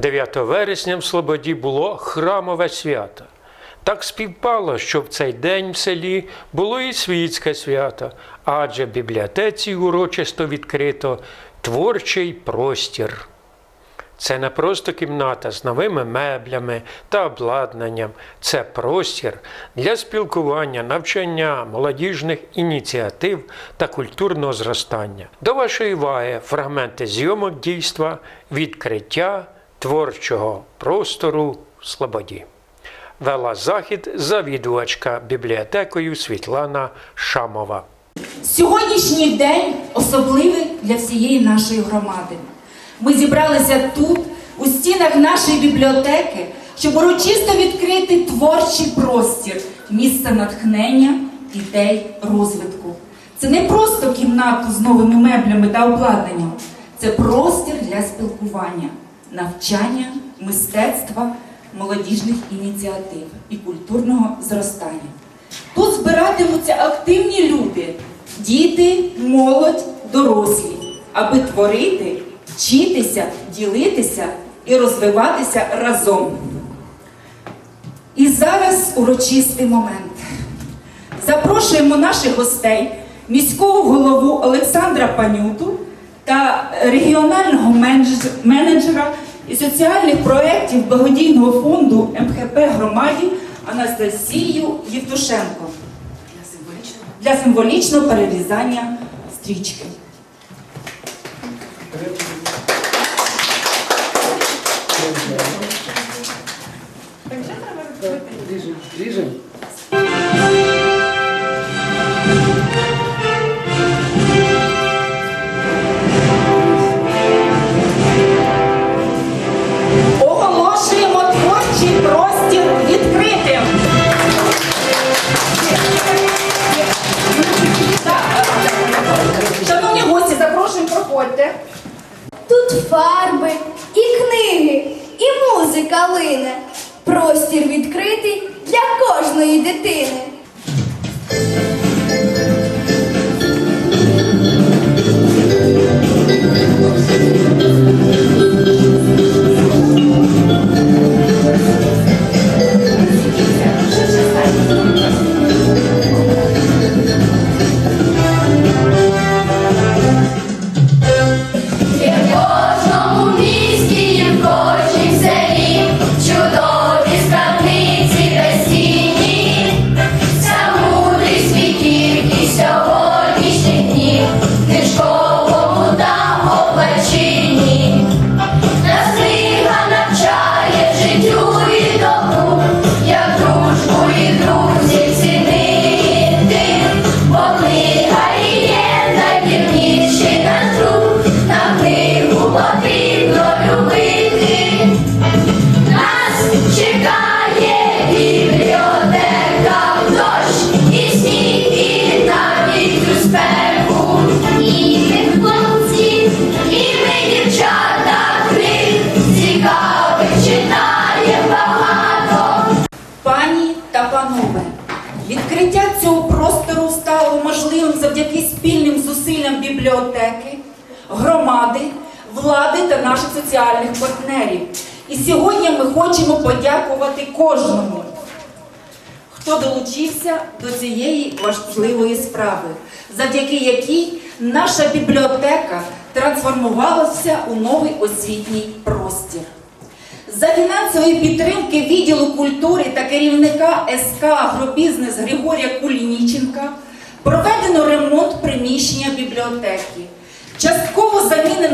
9 вересня в Слободі було храмове свято. Так співпало, що в цей день в селі було і світське свято, адже в бібліотеці урочисто відкрито творчий простір. Це не просто кімната з новими меблями та обладнанням. Це простір для спілкування, навчання, молодіжних ініціатив та культурного зростання. До вашої уваги фрагменти зйомок дійства відкриття творчого простору в Слободі. Вела захід завідувачка бібліотекою Світлана Шамова. Сьогоднішній день особливий для всієї нашої громади. Ми зібралися тут, у стінах нашої бібліотеки, щоб урочисто відкрити творчий простір, місце натхнення, ідей розвитку. Це не просто кімнату з новими меблями та обладнанням, це простір для спілкування, навчання, мистецтва, молодіжних ініціатив і культурного зростання. Тут збиратимуться активні люди, діти, молодь, дорослі, аби творити, вчитися, ділитися і розвиватися разом. І зараз урочистий момент. Запрошуємо наших гостей, міського голову Олександра Панюту та регіонального менеджера і соціальних проєктів благодійного фонду МХП громаді Анастасію Євтушенко. Для символічного? Перерізання стрічки. Ріжем, Тут фарби, і книги, і музика лине. Простір відкритий для кожної дитини. Є соціальних партнерів. І сьогодні ми хочемо подякувати кожному, хто долучився до цієї важливої справи, завдяки якій наша бібліотека трансформувалася у новий освітній простір. За фінансової підтримки відділу культури та керівника СК «Агробізнес» Григорія Кулініченка проведено ремонт приміщення бібліотеки, частково замінено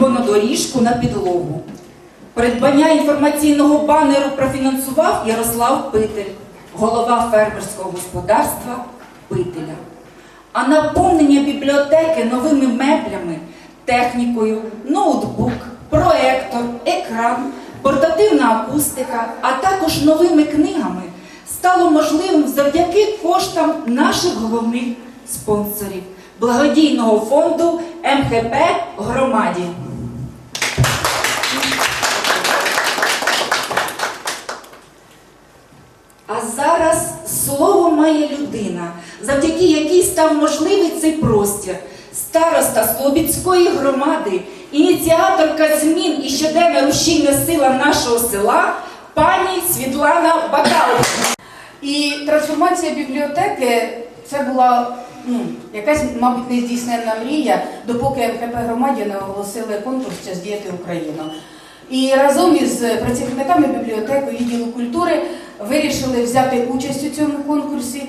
придбано доріжку на підлогу. Придбання інформаційного банеру профінансував Ярослав Питель, голова фермерського господарства Пителя. А наповнення бібліотеки новими меблями, технікою, ноутбук, проектор, екран, портативна акустика, а також новими книгами стало можливим завдяки коштам наших головних спонсорів благодійного фонду МХП громаді. Має людина, завдяки якій став можливий цей простір, староста Слобідської громади ініціаторка змін і щоденна рушійна сила нашого села пані Світлана Бакалова. І трансформація бібліотеки це була ну, якась, мабуть, нездійсненна мрія, допоки МХП громаді не оголосили конкурс «Час діяти Україну. І разом із працівниками бібліотеки відділу культури вирішили взяти участь у цьому конкурсі.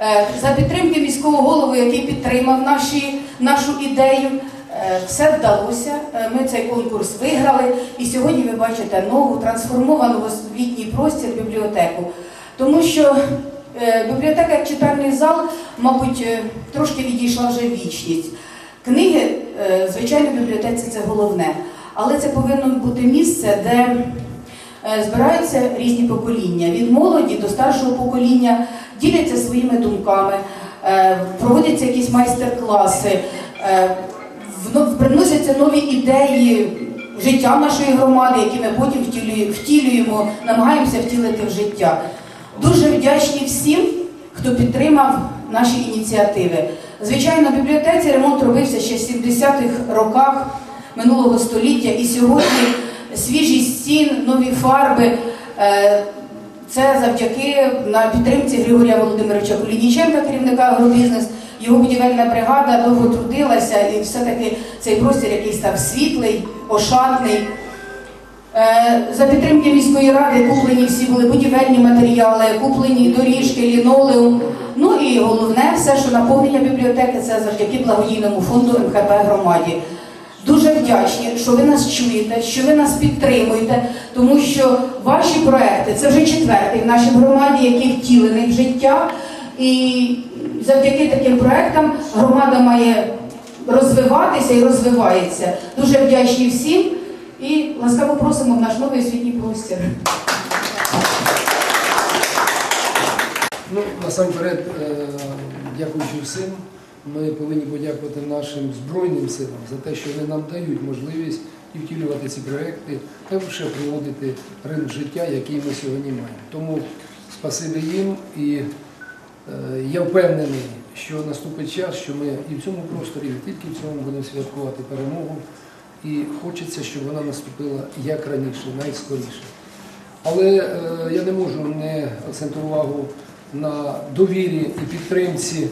Е, За підтримки міського голови, який підтримав наші, нашу ідею, е, все вдалося. Е, Ми цей конкурс виграли. І сьогодні ви бачите нову трансформовану освітній простір бібліотеку. Тому що е, бібліотека читальний зал, мабуть, е, трошки відійшла вже вічність. Книги, е, звичайно, в бібліотеці це головне, але це повинно бути місце, де е, збираються різні покоління від молоді до старшого покоління, діляться своїми думками, е, проводяться якісь майстер-класи, е, приносяться нові ідеї життя нашої громади, які ми потім втілюємо, намагаємося втілити в життя. Дуже вдячні всім, хто підтримав наші ініціативи. Звичайно, в бібліотеці ремонт робився ще в 70-х роках минулого століття, і сьогодні свіжі стін, нові фарби. е, Це завдяки на підтримці Григорія Володимировича Кулініченка, керівника агробізнес. Його будівельна бригада довго трудилася, і все-таки цей простір, який став світлий, ошатний. Е, За підтримки міської ради куплені всі були будівельні матеріали, куплені доріжки, лінолеум. Ну і головне, все, що наповнення бібліотеки, це завдяки благодійному фонду МХП громаді. Дуже вдячні, що ви нас чуєте, що ви нас підтримуєте, тому що ваші проекти це вже четвертий в нашій громаді, який втілений в життя. І завдяки таким проектам громада має розвиватися і розвивається. Дуже вдячні всім і ласкаво просимо в наш новий освітній простір. Ну, насамперед, е, дякуючи всім, ми повинні подякувати нашим Збройним силам за те, що вони нам дають можливість і втілювати ці проекти, та ще проводити ринок життя, який ми сьогодні маємо. Тому спасибі їм і е, я впевнений, що наступить час, що ми і в цьому просторі, і тільки в цьому будемо святкувати перемогу. І хочеться, щоб вона наступила як раніше, найскоріше. Але е, я не можу не акцентувати увагу на довірі і підтримці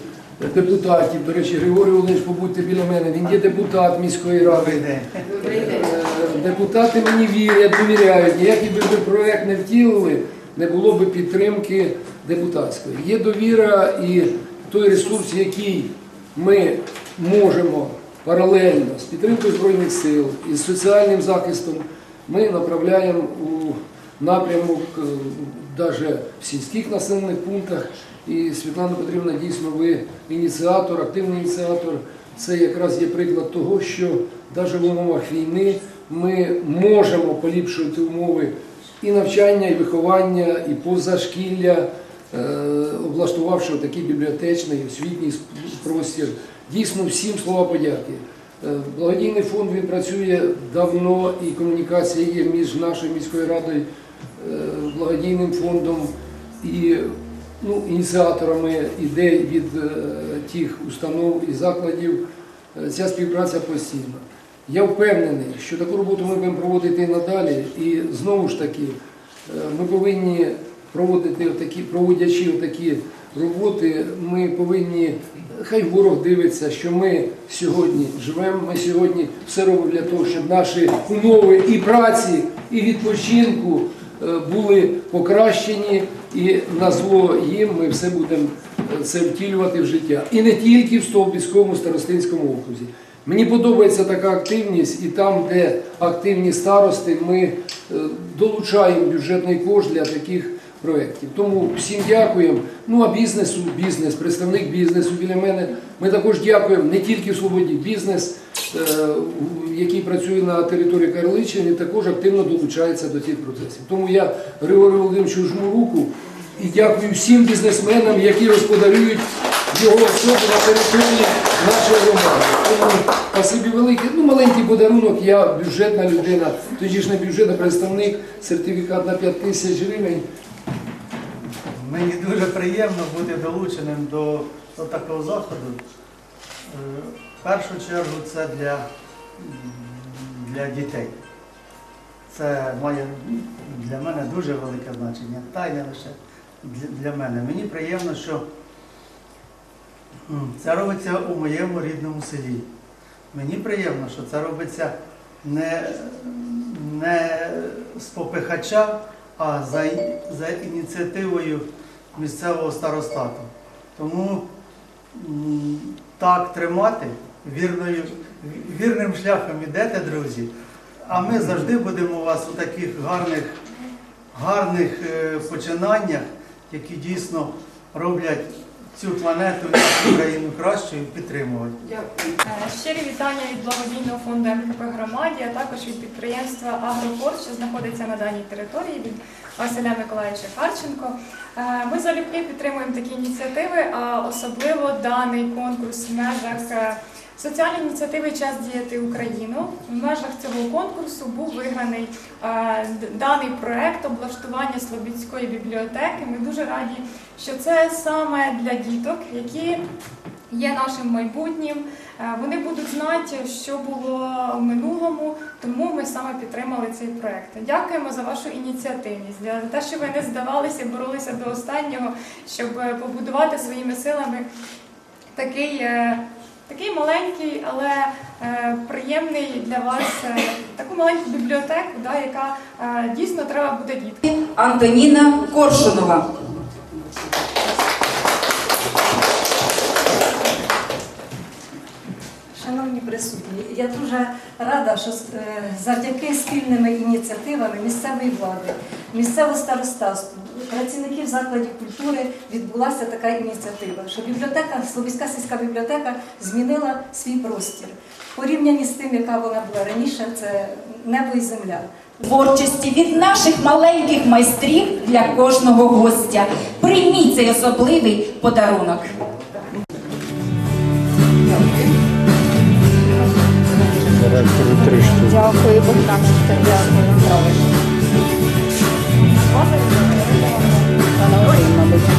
депутатів. До речі, Григорій Володимирович, побудьте біля мене, він є депутат міської ради. Е, Депутати мені вірять, довіряють. Ніякий би ви проект не втілили, не було би підтримки депутатської. Є довіра і той ресурс, який ми можемо паралельно з підтримкою Збройних сил і з соціальним захистом, ми направляємо у напрямок навіть в сільських населених пунктах. І Світлана Петрівна, дійсно, ви ініціатор, активний ініціатор. Це якраз є приклад того, що навіть в умовах війни ми можемо поліпшувати умови і навчання, і виховання, і позашкілля, е, облаштувавши такий бібліотечний освітній простір. Дійсно, всім слова подяки. Е, Благодійний фонд він працює давно і комунікація є між нашою міською радою, благодійним фондом і ну, ініціаторами ідей від е, тих установ і закладів. Е, Ця співпраця постійна. Я впевнений, що таку роботу ми будемо проводити і надалі. І знову ж таки, е, ми повинні проводити такі, проводячи такі роботи, ми повинні, хай ворог дивиться, що ми сьогодні живемо, ми сьогодні все робимо для того, щоб наші умови і праці, і відпочинку е, були покращені, і на зло їм ми все будемо е, це втілювати в життя. І не тільки в Стовбільському старостинському окрузі. Мені подобається така активність, і там, де активні старости, ми е, долучаємо бюджетний кошт для таких проєктів. Тому всім дякуємо. Ну а бізнесу, бізнес, представник бізнесу біля мене. Ми також дякуємо не тільки в свободі бізнес, який працює на території Карличини, також активно долучається до цих процесів. Тому я Григорію Володимировичу жму руку і дякую всім бізнесменам, які господарюють його особу на території нашої громади. Спасибі велике. Ну, маленький подарунок, я бюджетна людина, тоді ж не бюджетний представник, сертифікат на 5 тисяч гривень. Мені дуже приємно бути долученим до, до такого заходу. Першу чергу це для для дітей. Це має для мене дуже велике значення. Та й не лише для мене. Мені приємно, що це робиться у моєму рідному селі. Мені приємно, що це робиться не, не з попихача, а за, за ініціативою місцевого старостату. Тому так тримати, вірною, вірним шляхом ідете, друзі. А ми завжди будемо у вас у таких гарних, гарних е, починаннях, які дійсно роблять цю планету нашу країну кращою, підтримувати. Дякую. Е, Щирі вітання від благодійного фонду МКП громаді, а також від підприємства Агропорт, що знаходиться на даній території від Василя Миколаївича Харченко. Е, Ми залюбки підтримуємо такі ініціативи, а особливо даний конкурс в межах соціальної ініціативи Час діяти Україну. В межах цього конкурсу був виграний е, даний проект облаштування Слобідської бібліотеки. Ми дуже раді, що це саме для діток, які є нашим майбутнім. Е, Вони будуть знати, що було в минулому, тому ми саме підтримали цей проект. Дякуємо за вашу ініціативність, за те, що ви не здавалися, боролися до останнього, щоб е, побудувати своїми силами такий, е, такий маленький, але е, приємний для вас е, таку маленьку бібліотеку, да, яка е, дійсно треба буде діткам. Антоніна Коршунова. Шановні присутні, я дуже рада, що завдяки спільними ініціативами місцевої влади, місцевого старостатства, працівників закладів культури відбулася така ініціатива, що бібліотека, Слобідська сільська бібліотека змінила свій простір. Порівнянні з тим, яка вона була раніше, це небо і земля. Творчості від наших маленьких майстрів для кожного гостя. Прийміть цей особливий подарунок. Дякую, Богдан. Дякую. Давай, мабуть.